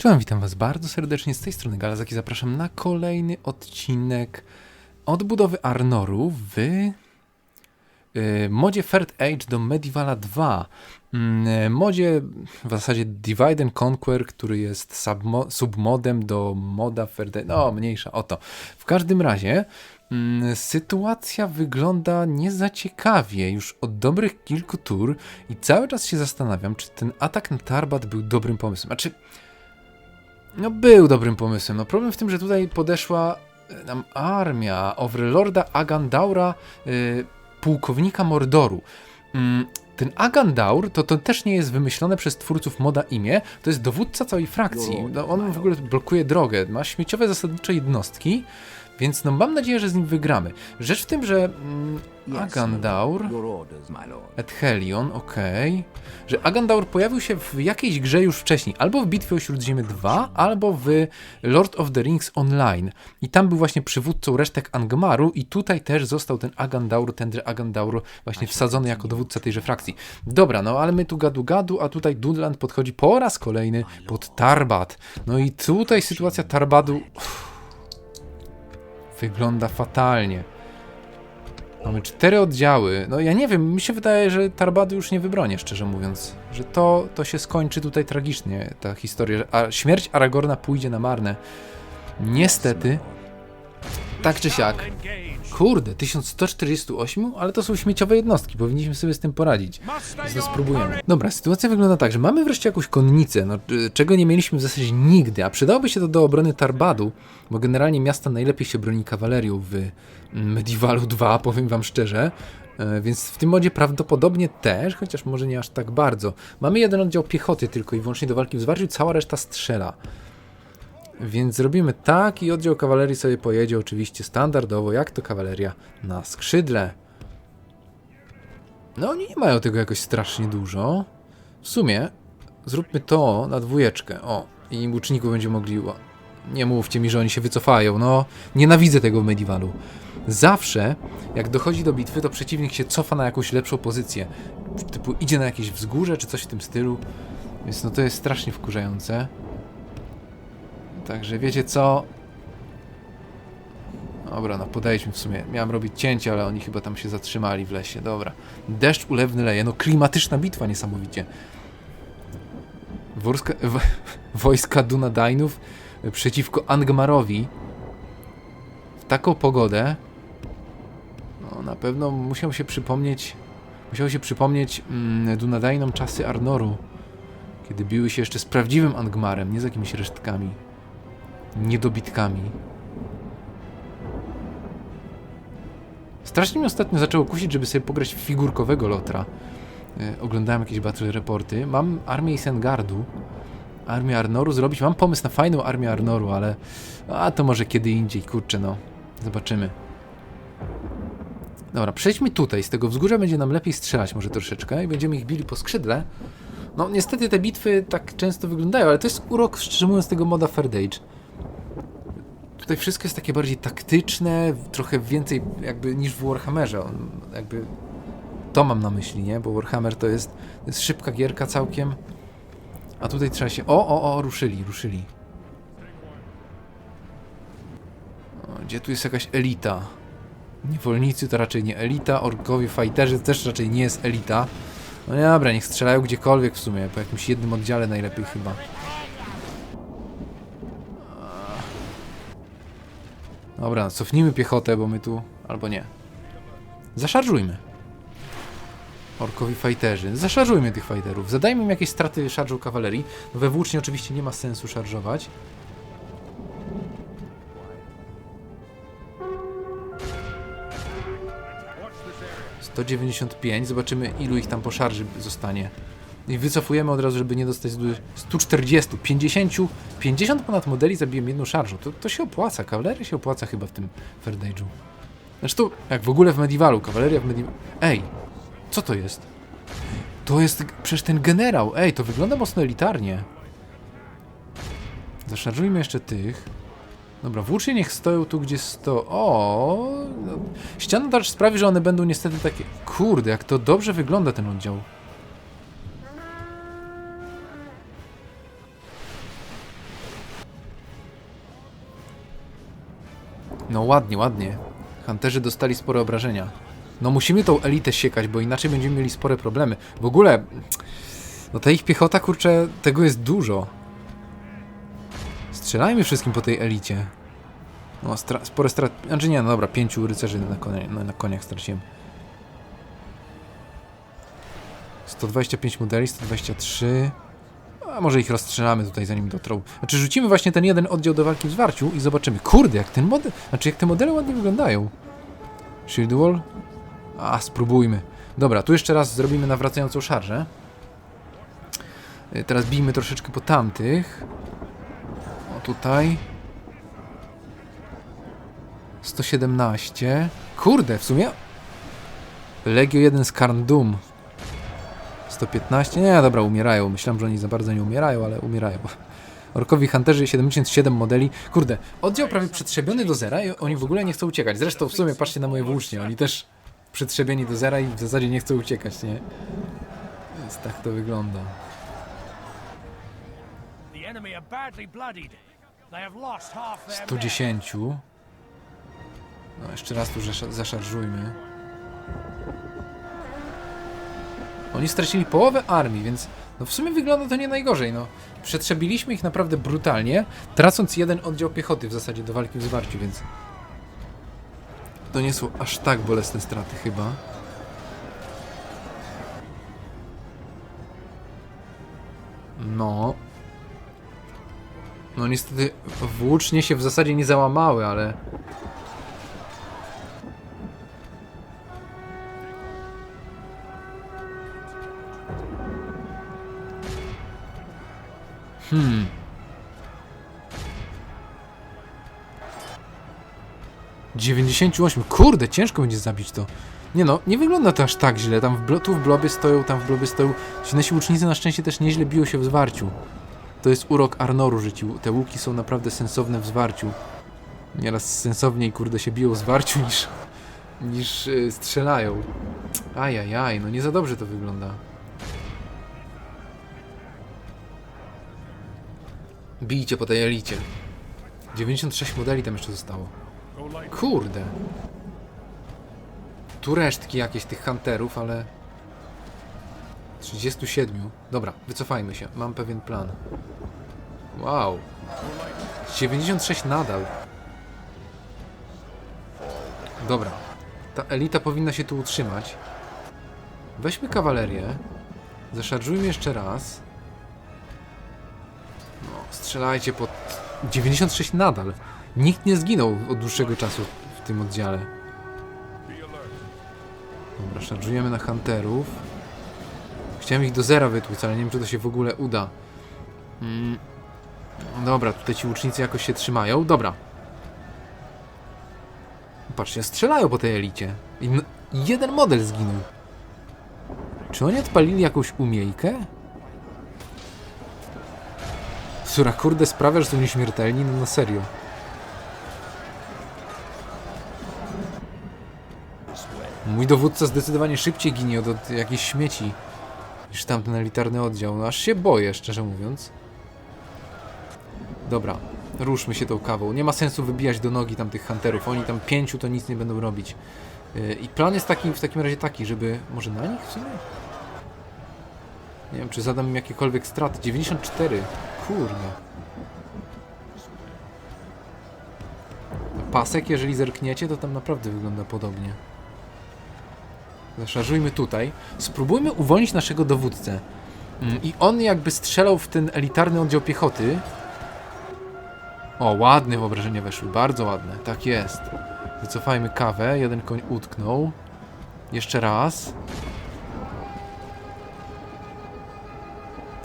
Cześć, witam was bardzo serdecznie z tej strony Galazaki. Zapraszam na kolejny odcinek odbudowy Arnoru w y, modzie Third Age do Medievala 2. Mm, y, modzie w zasadzie Divide and Conquer, który jest submo- submodem do moda Third Age. No, mniejsza o to. W każdym razie mm, sytuacja wygląda nie za ciekawie już od dobrych kilku tur i cały czas się zastanawiam, czy ten atak na Tarbat był dobrym pomysłem. Znaczy, no był dobrym pomysłem. No problem w tym, że tutaj podeszła e, nam armia Overlorda Agandaura, y, pułkownika Mordoru. Mm, ten Agandaur to, to też nie jest wymyślone przez twórców moda imię, to jest dowódca całej frakcji. No, on w ogóle blokuje drogę, ma śmieciowe zasadnicze jednostki, więc no mam nadzieję, że z nim wygramy. Rzecz w tym, że mm, Agandaur... Edhelion, okej. Że Agandaur pojawił się w jakiejś grze już wcześniej, albo w Bitwie o Śródziemie 2, albo w Lord of the Rings Online. I tam był właśnie przywódcą resztek Angmaru i tutaj też został ten Agandaur, Tendre Agandaur właśnie wsadzony jako dowódca tejże frakcji. Dobra, no ale my tu gadu gadu, a tutaj Dunland podchodzi po raz kolejny pod Tarbat. No i tutaj sytuacja Tarbadu uff, wygląda fatalnie. Mamy cztery oddziały. No ja nie wiem, mi się wydaje, że Tarbady już nie wybronię, szczerze mówiąc. Że to, to się skończy tutaj tragicznie, ta historia. A śmierć Aragorna pójdzie na marne. Niestety. Tak czy siak. Kurde, 1148? Ale to są śmieciowe jednostki, powinniśmy sobie z tym poradzić. To spróbujemy. Dobra, sytuacja wygląda tak, że mamy wreszcie jakąś konnicę, no, y, czego nie mieliśmy w zasadzie nigdy, a przydałoby się to do obrony Tarbadu, bo generalnie miasta najlepiej się broni kawalerią w mm, Medievalu 2, powiem wam szczerze. E, Więc w tym modzie prawdopodobnie też, chociaż może nie aż tak bardzo. Mamy jeden oddział piechoty tylko i wyłącznie do walki w zwarciu, cała reszta strzela. Więc zrobimy tak i oddział kawalerii sobie pojedzie oczywiście standardowo, jak to kawaleria na skrzydle. No oni nie mają tego jakoś strasznie dużo. W sumie zróbmy to na dwójeczkę. O, i łuczników będzie mogli... Nie mówcie mi, że oni się wycofają. No, nienawidzę tego w Medievalu. Zawsze, jak dochodzi do bitwy, to przeciwnik się cofa na jakąś lepszą pozycję. Typu idzie na jakieś wzgórze, czy coś w tym stylu. Więc no to jest strasznie wkurzające. Także wiecie co? Dobra, no podejdźmy w sumie. Miałem robić cięcie, ale oni chyba tam się zatrzymali w lesie. Dobra. Deszcz ulewny leje. No klimatyczna bitwa niesamowicie. W, wojska Dunadainów przeciwko Angmarowi w taką pogodę no, na pewno musiał się przypomnieć musiał się przypomnieć mm, Dunadainom czasy Arnoru kiedy biły się jeszcze z prawdziwym Angmarem, nie z jakimiś resztkami niedobitkami. Strasznie mnie ostatnio zaczęło kusić, żeby sobie pograć figurkowego Lotra. E, oglądałem jakieś battle reporty. Mam armię Isengardu, armię Arnoru zrobić. Mam pomysł na fajną armię Arnoru, ale a to może kiedy indziej, kurczę no. Zobaczymy. Dobra, przejdźmy tutaj. Z tego wzgórza będzie nam lepiej strzelać może troszeczkę i będziemy ich bili po skrzydle. No niestety te bitwy tak często wyglądają, ale to jest urok, szczerze mówiąc, tego moda Third Age tutaj wszystko jest takie bardziej taktyczne, trochę więcej jakby niż w Warhammerze. On, jakby to mam na myśli, nie? Bo Warhammer to jest, to jest szybka gierka całkiem. A tutaj trzeba się. O, o, o, ruszyli, ruszyli. O, gdzie tu jest jakaś elita? Niewolnicy to raczej nie elita, orkowie, fighterzy też raczej nie jest elita. No nie, dobra, niech strzelają gdziekolwiek w sumie, po jakimś jednym oddziale najlepiej chyba. Dobra, cofnijmy piechotę, bo my tu... Albo nie. Zaszarżujmy. Orkowi fajterzy. Zaszarżujmy tych fajterów. Zadajmy im jakieś straty szarżą kawalerii. No we włócznie oczywiście nie ma sensu szarżować. Sto dziewięćdziesiąt pięć. Zobaczymy ilu ich tam po szarży zostanie. I wycofujemy od razu, żeby nie dostać zły- 140, 50, 50 ponad modeli zabiłem jedną szarżą. To, to się opłaca, kawaleria się opłaca chyba w tym Third Age'u. Zresztą, jak w ogóle w Medievalu, kawaleria w Medievalu... Ej, co to jest? To jest przecież ten generał. Ej, to wygląda mocno elitarnie. Zaszarżujmy jeszcze tych. Dobra, włócznie niech stoją tu, gdzie sto... O, no. Ściana tarcz sprawi, że one będą niestety takie... Kurde, jak to dobrze wygląda ten oddział. No ładnie, ładnie. Hunterzy dostali spore obrażenia. No musimy tą elitę siekać, bo inaczej będziemy mieli spore problemy. W ogóle, no ta ich piechota, kurczę, tego jest dużo. Strzelajmy wszystkim po tej elicie. No, stra spore strat... Znaczy nie, no dobra, pięciu rycerzy na, konie, na, na koniach straciłem. 125 modeli, 123... Może ich rozstrzelamy tutaj zanim dotrą. Znaczy rzucimy właśnie ten jeden oddział do walki w zwarciu i zobaczymy. Kurde, jak ten model... Znaczy jak te modele ładnie wyglądają. Shield wall? A, spróbujmy. Dobra, tu jeszcze raz zrobimy nawracającą szarżę. Y, Teraz bijmy troszeczkę po tamtych. O, tutaj. 117. Kurde, w sumie... Legio 1 z Karndum. 115. Nie, dobra, umierają. Myślałem, że oni za bardzo nie umierają, ale umierają. Orkowi Hunterzy 77 modeli. Kurde, oddział prawie przetrzebiony do zera i oni w ogóle nie chcą uciekać. Zresztą w sumie patrzcie na moje włócznie. Oni też przetrzebieni do zera i w zasadzie nie chcą uciekać, nie? Więc tak to wygląda. The enemy are badly bloodied. They have lost half their men. 110. No, jeszcze raz tu zasza- zaszarżujmy. Oni stracili połowę armii, więc no w sumie wygląda to nie najgorzej. No. Przetrzebiliśmy ich naprawdę brutalnie, tracąc jeden oddział piechoty w zasadzie do walki w zwarciu, więc to nie są aż tak bolesne straty chyba. No. No niestety włócznie się w zasadzie nie załamały, ale... Kurde, ciężko będzie zabić to. Nie no, nie wygląda to aż tak źle. Tam w tu w blobie stoją, tam w blobie stoją. Ci nasi łucznicy na szczęście też nieźle biją się w zwarciu. To jest urok Arnoru, że ci, te łuki są naprawdę sensowne w zwarciu. Nieraz sensowniej, kurde, się biją w zwarciu niż, niż yy, strzelają. Ajajaj, no nie za dobrze to wygląda. Bijcie, podajelicie. 96 modeli tam jeszcze zostało. Kurde. Tu resztki jakieś tych hunterów, ale... 37. Dobra, wycofajmy się. Mam pewien plan. Wow. 96 nadal. Dobra. Ta elita powinna się tu utrzymać. Weźmy kawalerię. Zaszarżujmy jeszcze raz. No, strzelajcie pod... 96 nadal. Nikt nie zginął od dłuższego czasu w tym oddziale. Dobra, szarżujemy na hunterów. Chciałem ich do zera wytłuc, ale nie wiem, czy to się w ogóle uda. Mm. No Dobra, tutaj ci łucznicy jakoś się trzymają. Dobra. Patrzcie, strzelają po tej elicie. I jeden model zginął. Czy oni odpalili jakąś umiejkę? Która kurde sprawia, że są nieśmiertelni? No na serio. Mój dowódca zdecydowanie szybciej ginie od, od jakichś śmieci niż tamten elitarny oddział. No aż się boję, szczerze mówiąc. Dobra, ruszmy się tą kawą. Nie ma sensu wybijać do nogi tamtych hunterów. Oni tam pięciu to nic nie będą robić. Yy, I plan jest taki, w takim razie taki, żeby... Może na nich w sumie? Nie wiem, czy zadam im jakiekolwiek straty. 94. Kurde. Pasek, jeżeli zerkniecie, to tam naprawdę wygląda podobnie. Zaszarżujmy tutaj. Spróbujmy uwolnić naszego dowódcę. Mm, I on jakby strzelał w ten elitarny oddział piechoty. O, ładne wyobrażenia weszły, bardzo ładne, tak jest. Wycofajmy kawę, jeden koń utknął. Jeszcze raz.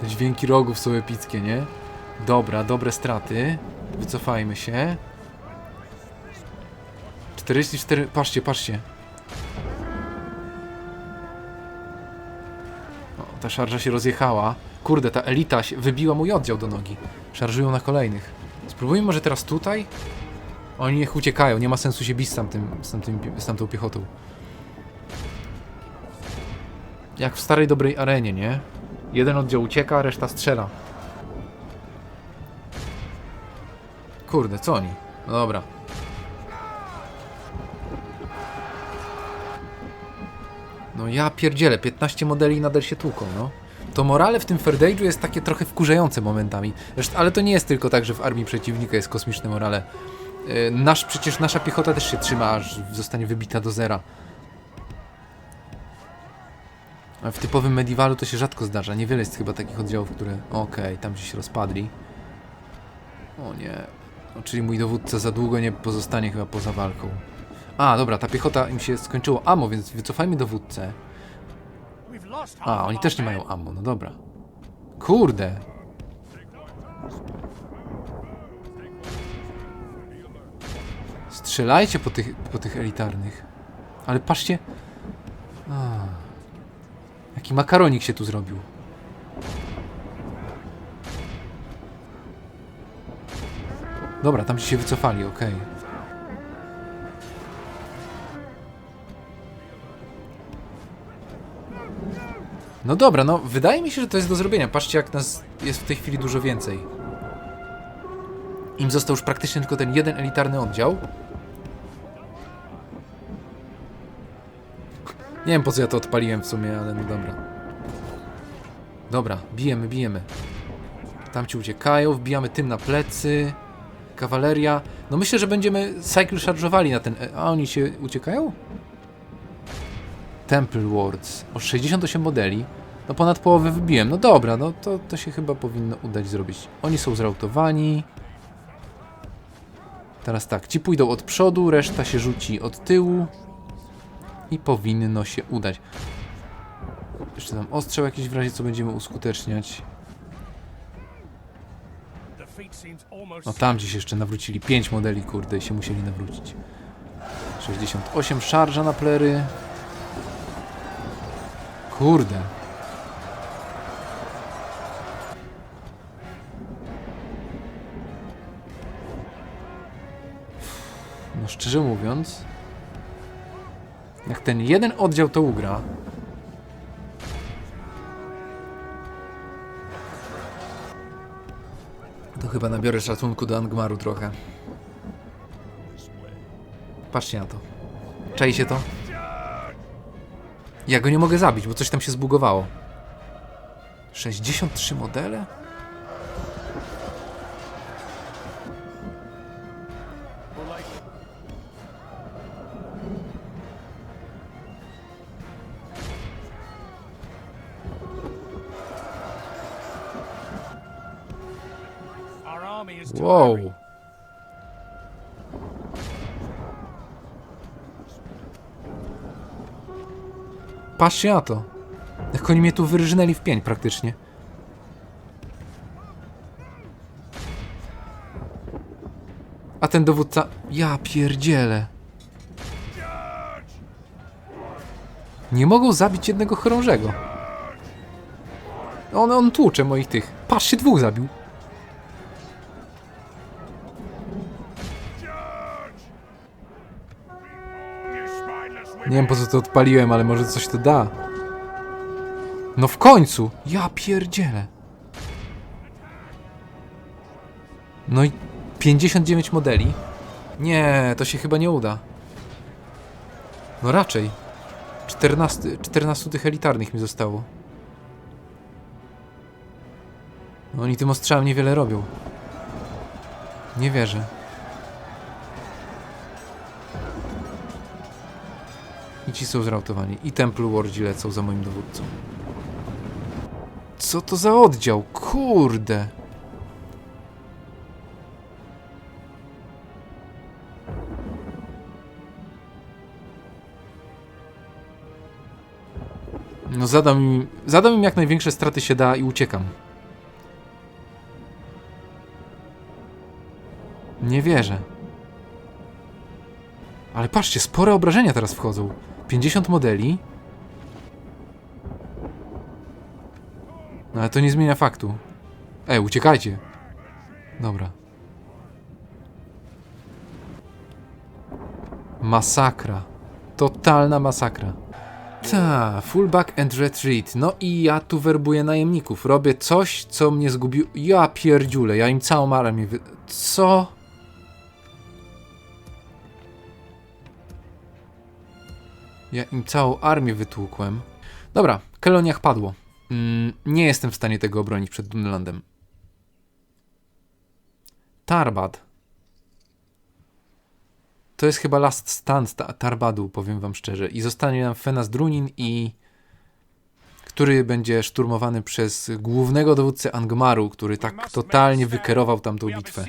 Te dźwięki rogów są epickie, nie? Dobra, dobre straty. Wycofajmy się. 44, patrzcie, patrzcie. Ta szarża się rozjechała. Kurde, ta elita wybiła mój oddział do nogi. Szarżują na kolejnych. Spróbujmy może teraz tutaj? Oni niech uciekają, nie ma sensu się bić z, tamtym, z, tamtym, z tamtą piechotą. Jak w starej dobrej arenie, nie? Jeden oddział ucieka, reszta strzela. Kurde, co oni? No dobra. No ja pierdzielę, 15 modeli nadal się tłuką, no. To morale w tym age'u jest takie trochę wkurzające momentami. Zresztą, ale to nie jest tylko tak, że w armii przeciwnika jest kosmiczne morale. Yy, Nasz, przecież nasza piechota też się trzyma, aż zostanie wybita do zera. A w typowym medievalu to się rzadko zdarza. Niewiele jest chyba takich oddziałów, które... Okej, tam gdzieś rozpadli. O nie. Czyli mój dowódca za długo nie pozostanie chyba poza walką. A, dobra, ta piechota im się skończyło ammo, więc wycofajmy dowódcę. A, oni też nie mają ammo, no dobra. Kurde. Strzelajcie po tych, po tych elitarnych. Ale patrzcie. A. Jaki makaronik się tu zrobił. Dobra, tam się wycofali, okej. No dobra, no wydaje mi się, że to jest do zrobienia. Patrzcie, jak nas jest w tej chwili dużo więcej. Im został już praktycznie tylko ten jeden elitarny oddział. Nie wiem po co ja to odpaliłem w sumie, ale no dobra. Dobra, bijemy, bijemy. Tamci uciekają, wbijamy tym na plecy. Kawaleria. No myślę, że będziemy cycle charge'owali na ten... e- A oni się uciekają? Temple Wards. O 68 modeli. No ponad połowę wybiłem. No dobra, no to, to się chyba powinno udać zrobić. Oni są zrautowani. Teraz tak, ci pójdą od przodu, reszta się rzuci od tyłu. I powinno się udać. Jeszcze tam ostrzał jakiś w razie co będziemy uskuteczniać. No tam gdzieś jeszcze nawrócili 5 modeli, kurde, i się musieli nawrócić. 68 szarża na plery. Kurde. No szczerze mówiąc, jak ten jeden oddział to ugra, to chyba nabiorę szacunku do Angmaru trochę. Patrzcie na to. Czajcie to? Ja go nie mogę zabić, bo coś tam się zbugowało. 63 modele? Wow. Patrzcie na to. Jak oni mnie tu wyrżnęli w pień praktycznie. A ten dowódca... Ja pierdzielę. Nie mogą zabić jednego chorążego. On, on tłucze moich tych. Patrzcie, dwóch zabił. Nie wiem po co to odpaliłem, ale może coś to da. No w końcu! Ja pierdzielę. No i 59 modeli. Nie, to się chyba nie uda. No raczej. 14, 14 tych elitarnych mi zostało. No oni tym ostrzałem niewiele robią. Nie wierzę. Ci są zrautowani. I Temple Wardzi lecą za moim dowódcą. Co to za oddział? Kurde! No zadam im, zadam im jak największe straty się da i uciekam. Nie wierzę. Ale patrzcie, spore obrażenia teraz wchodzą. 50 modeli. No ale to nie zmienia faktu. E, uciekajcie. Dobra. Masakra. Totalna masakra. Ta, fullback and retreat. No i ja tu werbuję najemników. Robię coś, co mnie zgubił. Ja pierdziule, ja im całą armię wy... Co? Ja im całą armię wytłukłem. Dobra, Keloniach padło. Mm, nie jestem w stanie tego obronić przed Dunlandem. Tarbad. To jest chyba last stand ta Tarbadu, powiem wam szczerze. I zostanie nam Fenas Drunin i... Który będzie szturmowany przez głównego dowódcę Angmaru, który tak totalnie wykerował tamtą bitwę.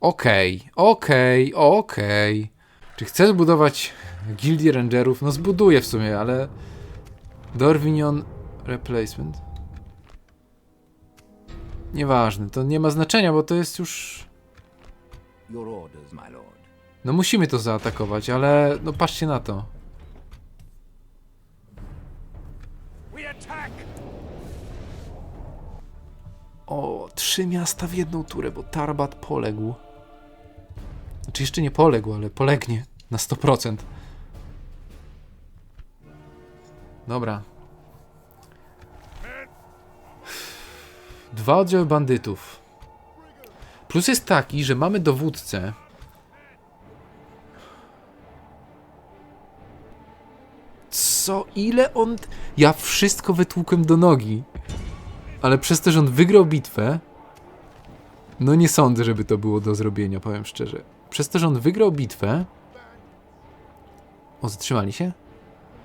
Okej, okej, okej. Czy chcę zbudować gildię rangerów? No zbuduję w sumie, ale... Dorvinion Replacement? Nieważne, to nie ma znaczenia, bo to jest już... Your orders, my lord. No musimy to zaatakować, ale no patrzcie na to. We attack! O, trzy miasta w jedną turę, bo Tarbat poległ. Znaczy jeszcze nie poległ, ale polegnie na 100%. Dobra. Dwa oddziały bandytów. Plus jest taki, że mamy dowódcę. Co? Ile on... Ja wszystko wytłukłem do nogi. Ale przez to, że on wygrał bitwę, no nie sądzę, żeby to było do zrobienia, powiem szczerze. Przez to, że on wygrał bitwę. O, zatrzymali się?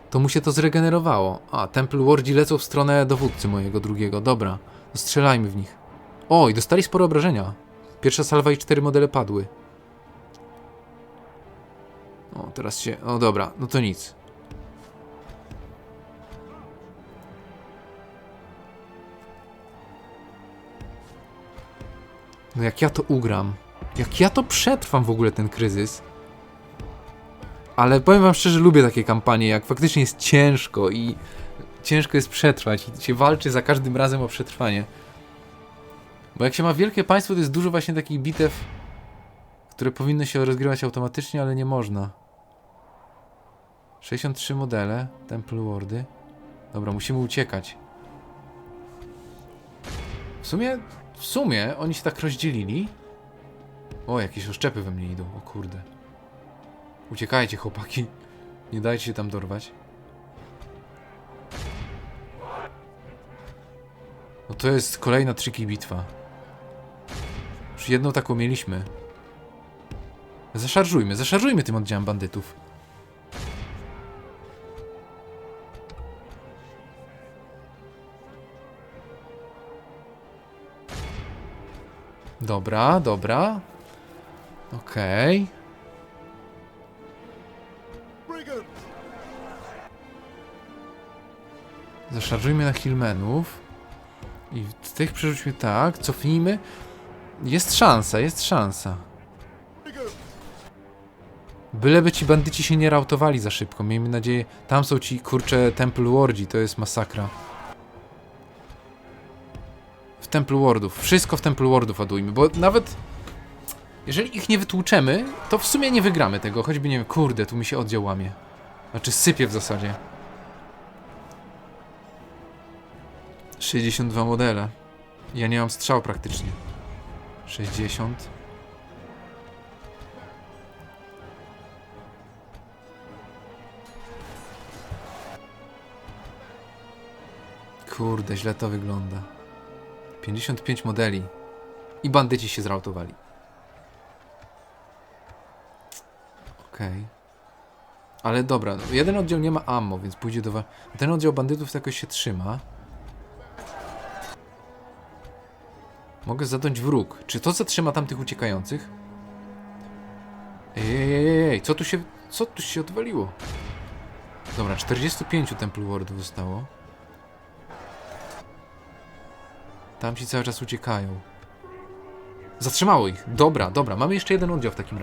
To mu się to zregenerowało. A, Temple Wardzi lecą w stronę dowódcy mojego drugiego. Dobra, strzelajmy w nich. O, i dostali sporo obrażenia. Pierwsza salwa i cztery modele padły. O, teraz się. O, dobra, no to nic. No jak ja to ugram? Jak ja to przetrwam w ogóle ten kryzys? Ale powiem wam szczerze, lubię takie kampanie, jak faktycznie jest ciężko i ciężko jest przetrwać i się walczy za każdym razem o przetrwanie. Bo jak się ma wielkie państwo, to jest dużo właśnie takich bitew, które powinny się rozgrywać automatycznie, ale nie można. 63 modele, Temple Wardy. Dobra, musimy uciekać. W sumie, w sumie oni się tak rozdzielili. O, jakieś oszczepy we mnie idą, o kurde. Uciekajcie, chłopaki. Nie dajcie się tam dorwać. No to jest kolejna triki bitwa. Już jedną taką mieliśmy. Zaszarżujmy, zaszarżujmy tym oddziałem bandytów. Dobra, dobra. Okej. Zaszarżujmy na Hillmenów. I tych przerzućmy tak, cofnijmy. Jest szansa, jest szansa. Byleby ci bandyci się nie rautowali za szybko. Miejmy nadzieję. Tam są ci kurcze Temple Wardzi, to jest masakra. W Temple Wardów. Wszystko w Temple Wardów ładujmy, bo nawet jeżeli ich nie wytłuczemy, to w sumie nie wygramy tego, choćby nie wiem, kurde, tu mi się oddział łamie. Znaczy sypie w zasadzie. 62 modele. Ja nie mam strzał praktycznie. 60. Kurde, źle to wygląda. 55 modeli. I bandyci się zrautowali. Okej. Ale dobra, no, jeden oddział nie ma ammo, więc pójdzie do... Ten oddział bandytów jakoś się trzyma. Mogę zadać wróg. Czy to zatrzyma tamtych uciekających? Ej, ej, ej, ej, co tu się... Co tu się odwaliło? Dobra, 45 Temple Wardów zostało. Tamci cały czas uciekają. Zatrzymało ich. Dobra, dobra. Mamy jeszcze jeden oddział w takim razie.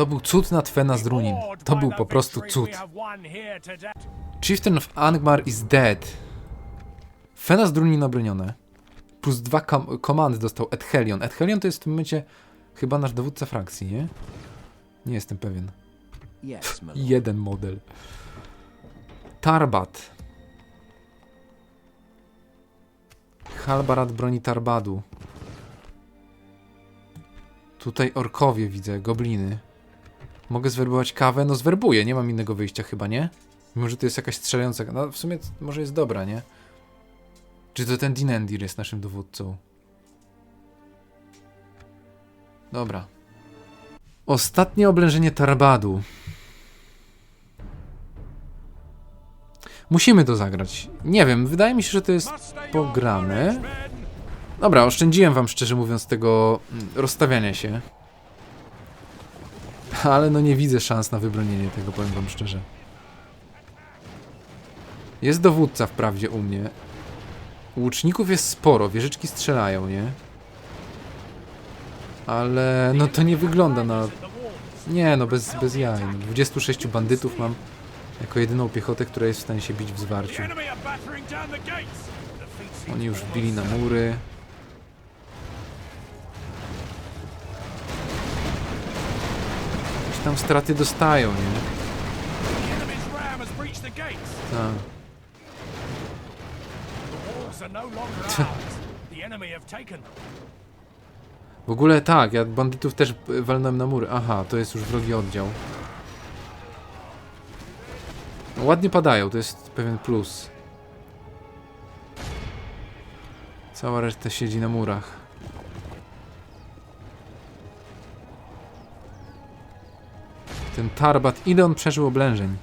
To był cud Drunin. Awed To by był po prostu cud. Chieftain of Angmar is dead. Drunin obronione. Plus dwa kom komandy dostał Edhelion. Edhelion to jest w tym momencie chyba nasz dowódca frakcji, nie? Nie jestem pewien. Yes. Jeden model. Tarbat. Halbarat broni Tarbadu. Tutaj orkowie widzę, gobliny. Mogę zwerbować kawę? No zwerbuję, nie mam innego wyjścia chyba, nie? Mimo, że to jest jakaś strzelająca... No w sumie może jest dobra, nie? Czy to ten Dinendir jest naszym dowódcą? Dobra. Ostatnie oblężenie Tarbadu. Musimy to zagrać. Nie wiem, wydaje mi się, że to jest pograne. Dobra, oszczędziłem wam szczerze mówiąc tego mm, rozstawiania się. Ale no nie widzę szans na wybronienie tego, powiem wam szczerze. Jest dowódca wprawdzie u mnie. Łuczników jest sporo, wieżyczki strzelają, nie? Ale no to nie wygląda na... Nie no, bez, bez jaj. No, 26 bandytów mam jako jedyną piechotę, która jest w stanie się bić w zwarciu. Oni już wbili na mury. Tam straty dostają, nie? Tak. W ogóle tak, ja bandytów też walnąłem na mury. Aha, to jest już wrogi oddział. No, ładnie padają, to jest pewien plus. Cała reszta siedzi na murach. Ten Tarbat, ile on przeżył oblężeń?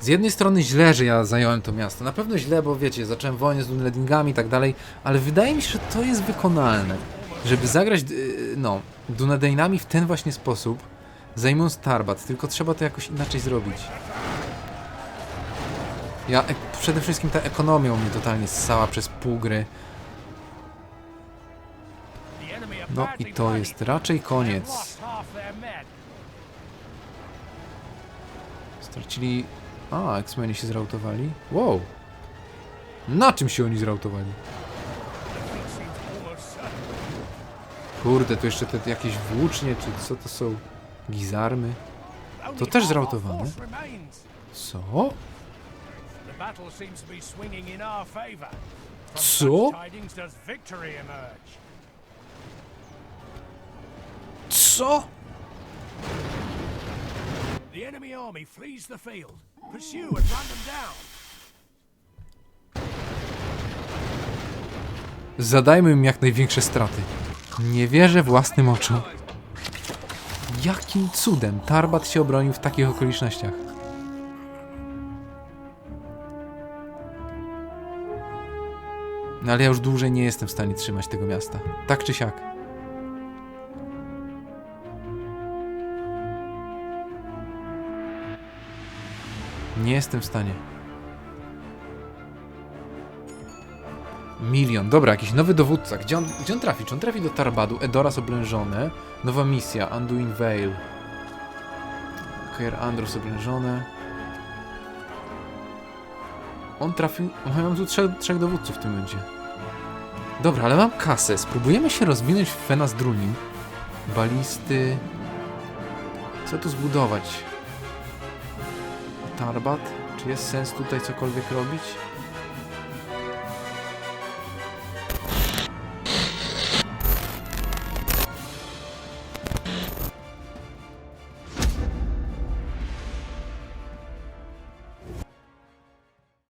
Z jednej strony źle, że ja zająłem to miasto. Na pewno źle, bo wiecie, zacząłem wojnę z Dunledingami i tak dalej, ale wydaje mi się, że to jest wykonalne. Żeby zagrać, yy, no, Dunedinami w ten właśnie sposób, zajmując Tarbat, tylko trzeba to jakoś inaczej zrobić. Ja, ek- przede wszystkim ta ekonomia mnie totalnie ssała przez pół gry. No i to jest raczej koniec. Stracili... A, X-Meni się zrautowali? Wow! Na czym się oni zrautowali? Kurde, to jeszcze te jakieś włócznie, czy co to są? Gizarmy? To też zrautowane. Co? The Co? The enemy army flees the field. Pursue and run them down. Zadajmy im jak największe straty. Nie wierzę własnym oczom. Jakim cudem Tarbat się obronił w takich okolicznościach? No ale ja już dłużej nie jestem w stanie trzymać tego miasta. Tak czy siak. Nie jestem w stanie. Milion. Dobra, jakiś nowy dowódca. Gdzie on, gdzie on trafi? Czy on trafi do Tarbadu? Edoras oblężone. Nowa misja. Anduin Vale. Kair Andros oblężone. On trafił... Ja mam tu trzech, trzech dowódców w tym momencie. Dobra, ale mam kasę. Spróbujemy się rozwinąć w Fenas Drunin. Balisty... Co tu zbudować? Tarbat? Czy jest sens tutaj cokolwiek robić?